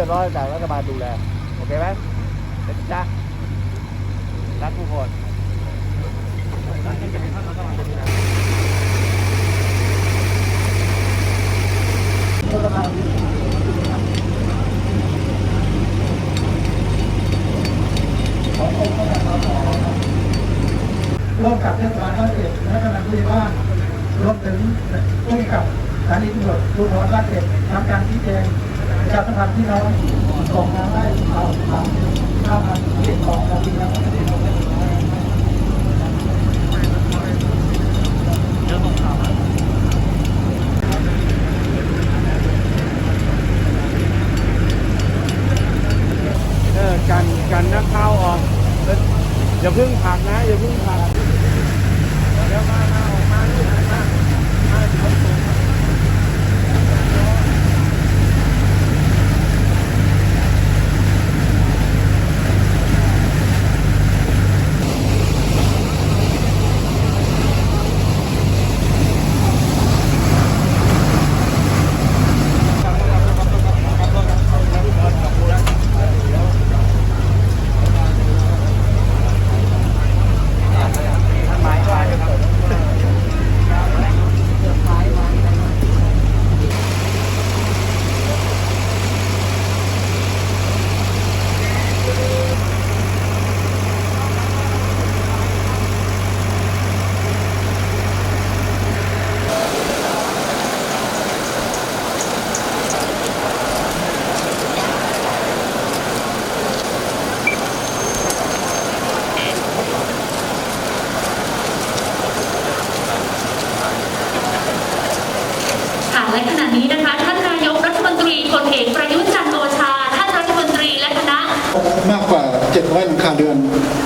ือยจากรัฐบาลดูแลโอเคไหมเด็กจ้ารักทุกคนร่วมกับเทศบาลบ้านเกร็ดและกำนันผู้ใหญ่บ้านรวมถึงผู้กำกับสถานีตำรวจภูธรบ้านเกร็ดทำการชี้แจง ประชาสัมพันธ์ที่น้องส่งทางได้ข่าวข่าวข่าวทาเรื่องของการบินนะครับเออกันกันนักข่าวออกอย่าเพึ่งผักนะอย่าเพึ่งผักเดี๋ยวมามาออกมานี่มามามาเดี๋ยวส่งมาหมายว่าจะเกิด ค่ะและขณะนี้นะคะ ท่านนายกรัฐมนตรีพลเอกประยุทธ์จันทร์โอชา ท่านรัฐมนตรีและคณะ มากกว่า 700 หลังคาเรือน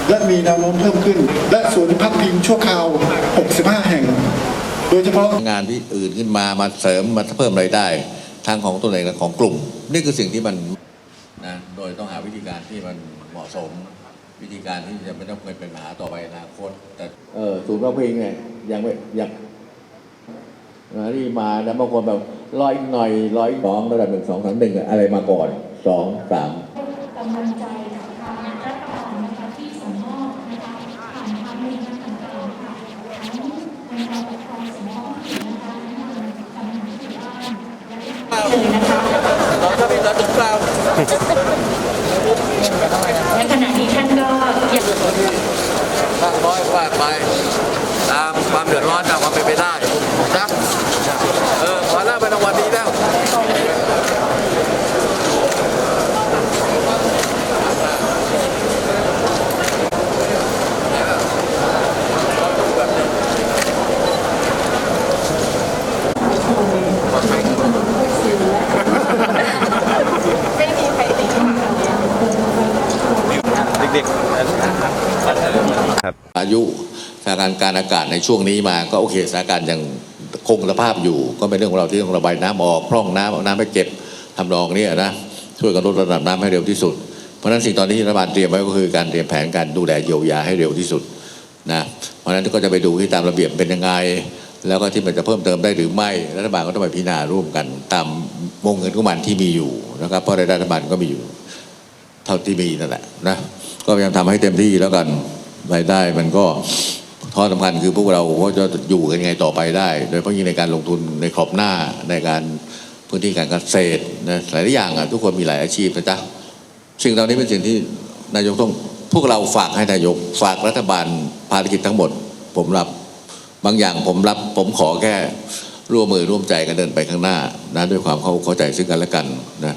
และมีแนวโน้มเพิ่มขึ้น และศูนย์พักพิงชั่วคราว 65 แห่ง โดยเฉพาะงานที่อื่นขึ้นมามาเสริมมาเพิ่มรายได้ ทางของตัวเองและของกลุ่ม นี่คือสิ่งที่มันนะโดยต้องหาวิธีการที่มันเหมาะสมวิธีการที่จะไม่ต้องเป็นปัญหาต่อไปในอนาคต แต่เออศูนย์พักพิงเนี่ยยังไม่ยังนะที่มาแล้วบางคนแบบร้อยหน่อยร้อยสองระดับหนึ่งสองสามหนึ่งอะไรมาก่อนสองสาม เลยนะคะและขณะนี้ท่านก็ยังมากน้อยว่าไป ตามความเดือดร้อนตามความเป็นไปได้นะเออพอแล้วไปรางวัลนี้แล้ว อายุาการการอากาศในช่วงนี้มาก็โอเคสถานการณ์ยังคงสภาพอยู่ ก็เป็นเรื่องของเราที่ต้องระบายน้ำออกพร่องน้ำเอาน้ำไปเก็บทำรองนี่นะช่วยกันลดระดับน้ำให้เร็วที่สุด เพราะฉะนั้นสิ่งตอนนี้ที่รัฐบาลเตรียมไว้ก็คือการเตรียมแผนการดูแลเยียวยาให้เร็วที่สุดนะเพราะฉะนั้นก็จะไปดูที่ตามระเบียบเป็นยังไง แล้วก็ที่มันจะเพิ่มเติมได้หรือไม่รัฐบาลก็ต้องไปพิจารณาร่วมกันตามวงเงินของมันที่มีอยู่นะครับเพราะรายรัฐบาลก็มีอยู่ เท่าที่มีนั่นแหละนะก็พยายามทำให้เต็มที่แล้วกันรายได้มันก็ ข้อสำคัญคือพวกเราก็จะอยู่กันยังไงต่อไปได้ โดยเฉพาะยิ่งในการลงทุนในขอบหน้าในการพื้นที่การเกษตรนะหลายอย่างอะทุกคนมีหลายอาชีพนะจ๊ะสิ่งเหล่านี้เป็นสิ่งที่นายกต้องพวกเราฝากให้นายกฝากรัฐบาลภารกิจทั้งหมด ผมรับบางอย่างผมรับผมขอแค่ร่วมมือร่วมใจกันเดินไปข้างหน้านะด้วยความเข้าเข้าใจซึ่งกันและกันนะ